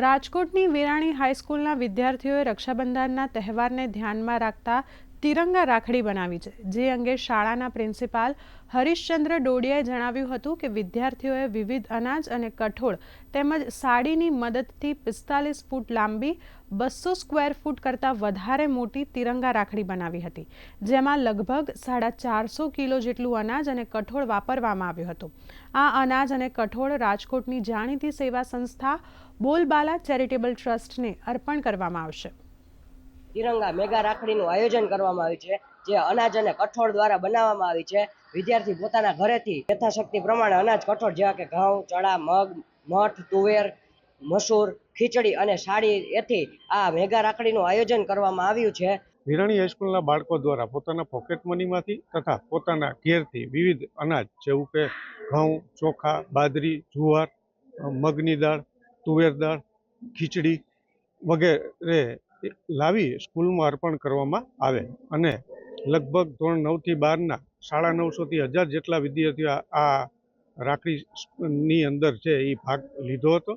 રાજકોટની વિરાણી હાઈસ્કૂલના વિદ્યાર્થીઓએ રક્ષાબંધનના તહેવારને ધ્યાનમાં રાખતા તિરંગા રાખડી બનાવી છે. જે અંગે શાળાના પ્રિન્સિપાલ હરીશચંદ્ર ડોડિયાએ જણાવ્યું હતું કે વિદ્યાર્થીઓએ વિવિધ અનાજ અને કઠોળ તેમજ સાડીની મદદથી પિસ્તાલીસ ફૂટ લાંબી, બસો સ્ક્વેર ફૂટ કરતાં વધારે મોટી તિરંગા રાખડી બનાવી હતી, જેમાં લગભગ સાડા ચારસો કિલો જેટલું અનાજ અને કઠોળ વાપરવામાં આવ્યું હતું. આ અનાજ અને કઠોળ રાજકોટની જાણીતી સેવા સંસ્થા બોલબાલા ચેરિટેબલ ટ્રસ્ટને અર્પણ કરવામાં આવશે. તિરંગા મેગા રાખડીનું આયોજન કરવામાં આવ્યું છે, જે અનાજ અને કઠોળ દ્વારા બનાવવામાં આવી છે. વિદ્યાર્થી પોતાના ઘરેથી યથાશક્તિ પ્રમાણે અનાજ, કઠોળ જેવા કે ઘઉં, ચણા, મગ, મઠ, તુવેર, મસૂર, ખીચડી અને સાડી એથી આ મેગા રાખડીનું આયોજન કરવામાં આવ્યું છે. વિરાણી હાઈસ્કૂલના બાળકો દ્વારા પોતાના પોકેટ મનીમાંથી તથા પોતાના ઘેરથી વિવિધ અનાજ, જેવું કે ઘઉં, ચોખા, બાજરી, જુવાર મગની દાળ, તુવેર દાળ, ખીચડી વગેરે લાવી સ્કૂલમાં અર્પણ કરવામાં આવે. અને લગભગ ધોરણ નવથી બારના સાડા નવસોથી હજાર જેટલા વિદ્યાર્થીઓ આ રાખડીની અંદર છે એ ભાગ લીધો હતો.